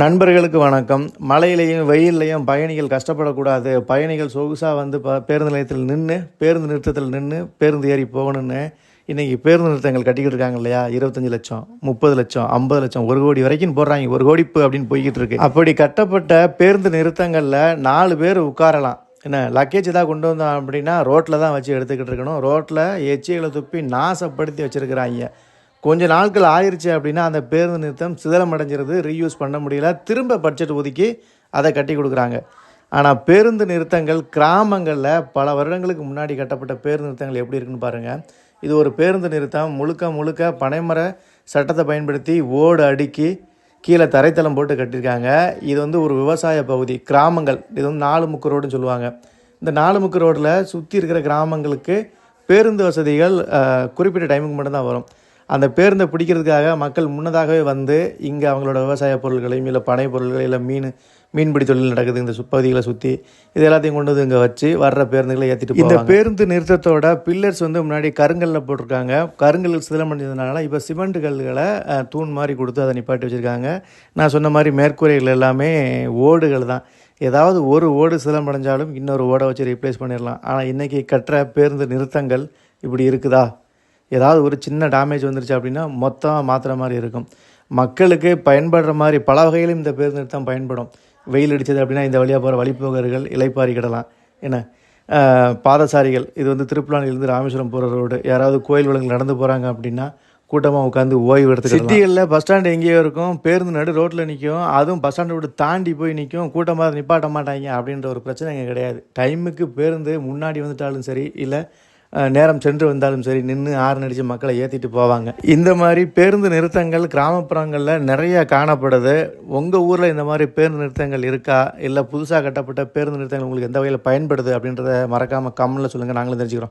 நண்பர்களுக்கு வணக்கம். மழையிலையும் வெயில்லையும் பயணிகள் கஷ்டப்படக்கூடாது. பயணிகள் சொகுசாக வந்து ப பேருந்து நிலையத்தில் நின்று பேருந்து நிறுத்தத்தில் நின்று பேருந்து ஏறி போகணும்னு இன்றைக்கி பேருந்து நிறுத்தங்கள் கட்டிக்கிட்டு இருக்காங்க இல்லையா? இருபத்தஞ்சி லட்சம் முப்பது லட்சம் ஐம்பது லட்சம் ஒரு கோடி வரைக்கும் போடுறாங்க. ஒரு கோடிப்பு அப்படின்னு போய்கிட்டு இருக்கு. அப்படி கட்டப்பட்ட பேருந்து நிறுத்தங்களில் நாலு பேர் உட்காரலாம். என்ன லக்கேஜ் தான் கொண்டு வந்தோம் அப்படின்னா ரோட்டில் தான் வச்சு எடுத்துக்கிட்டு இருக்கணும். ரோட்டில் எச்சிகளை துப்பி நாசப்படுத்தி வச்சுருக்கிறாங்க. கொஞ்ச நாட்கள் ஆயிடுச்சு அப்படின்னா அந்த பேருந்து நிறுத்தம் சிதலம் அடைஞ்சிருது ரீயூஸ் பண்ண முடியல. திரும்ப பட்ஜெட் ஒதுக்கி அதை கட்டி கொடுக்குறாங்க. ஆனால் பேருந்து நிறுத்தங்கள் கிராமங்களில் பல வருடங்களுக்கு முன்னாடி கட்டப்பட்ட பேருந்து நிறுத்தங்கள் எப்படி இருக்குன்னு பாருங்கள் இது ஒரு பேருந்து நிறுத்தம். முழுக்க முழுக்க பனைமர சட்டத்தை பயன்படுத்தி ஓடு அடுக்கி கீழே தரைத்தளம் போட்டு கட்டியிருக்காங்க. இது வந்து ஒரு விவசாய பகுதி கிராமங்கள். இது வந்து நாலு முக்கு ரோடுன்னு சொல்லுவாங்க. இந்த நாலு முக்கு ரோட்டில் சுற்றி இருக்கிற கிராமங்களுக்கு பேருந்து வசதிகள் குறிப்பிட்ட டைமுக்கு மட்டும்தான் வரும். அந்த பேருந்தை பிடிக்கிறதுக்காக மக்கள் முன்னதாகவே வந்து இங்கே அவங்களோட விவசாய பொருட்களையும் இல்லை பனை பொருட்கள் இல்லை மீன் மீன்பிடி தொழில் நடக்குது. இந்த பகுதிகளை சுற்றி இது எல்லாத்தையும் கொண்டு வந்து இங்கே வச்சு வர்ற பேருந்துகளை ஏற்றிட்டு இந்த பேருந்து நிறுத்தத்தோட பில்லர்ஸ் வந்து முன்னாடி கருங்கல்ல போட்டிருக்காங்க. கருங்கல் சிதலமடைஞ்சதுனால இப்போ சிமெண்ட் கல்லுகளை அஹ், தூண் மாதிரி கொடுத்து அதை நிப்பாட்டி வச்சுருக்காங்க. நான் சொன்ன மாதிரி மேற்கூரைகள் எல்லாமே ஓடுகள் தான். ஏதாவது ஒரு ஓடு சிதலமடைஞ்சாலும் இன்னொரு ஓடை வச்சு ரீப்ளேஸ் பண்ணிடலாம். ஆனால் இன்றைக்கி கட்டுற பேருந்து நிறுத்தங்கள் இப்படி இருக்குதா? ஏதாவது ஒரு சின்ன டேமேஜ் வந்துருச்சு அப்படின்னா மொத்தமாக மாற்றுற மாதிரி இருக்கும். மக்களுக்கு பயன்படுற மாதிரி பல வகையிலும் இந்த பேருந்து தான் பயன்படும். வெயில் அடித்தது அப்படின்னா இந்த வழியாக போகிற வழிப்போகர்கள் இலைப்பாரிக்கிடலாம் என்ன? பாதசாரிகள். இது வந்து திருப்பலானிலிருந்து ராமேஸ்வரம் போகிற ரோடு யாராவது கோயில் விலங்கு நடந்து போகிறாங்க அப்படின்னா கூட்டமாக உட்காந்து ஓய்வு எடுத்து சிட்டிகளில் பஸ் ஸ்டாண்டு எங்கேயோ இருக்கும். பேருந்து நடு ரோட்டில் நிற்கும் அதுவும் பஸ் ஸ்டாண்டை விட்டு தாண்டி போய் நிற்கும் கூட்டமாக நிப்பாட்ட மாட்டாங்க அப்படின்ற ஒரு பிரச்சனை இங்கே கிடையாது. டைமுக்கு பேருந்து முன்னாடி வந்துட்டாலும் சரி இல்லை நேரம் சென்று வந்தாலும் சரி நின்று ஆறு அடித்து மக்களை ஏற்றிட்டு போவாங்க. இந்த மாதிரி பேருந்து நிறுத்தங்கள் கிராமப்புறங்களில் நிறைய காணப்படுது. உங்கள் ஊரில் இந்த மாதிரி பேருந்து நிறுத்தங்கள் இருக்கா? இல்லை புதுசாக கட்டப்பட்ட பேருந்து நிறுத்தங்கள் உங்களுக்கு எந்த வகையில் பயன்படுது அப்படின்றத மறக்காமல் கம்மலில் சொல்லுங்கள் நாங்களும் தெரிஞ்சுக்கிறோம்.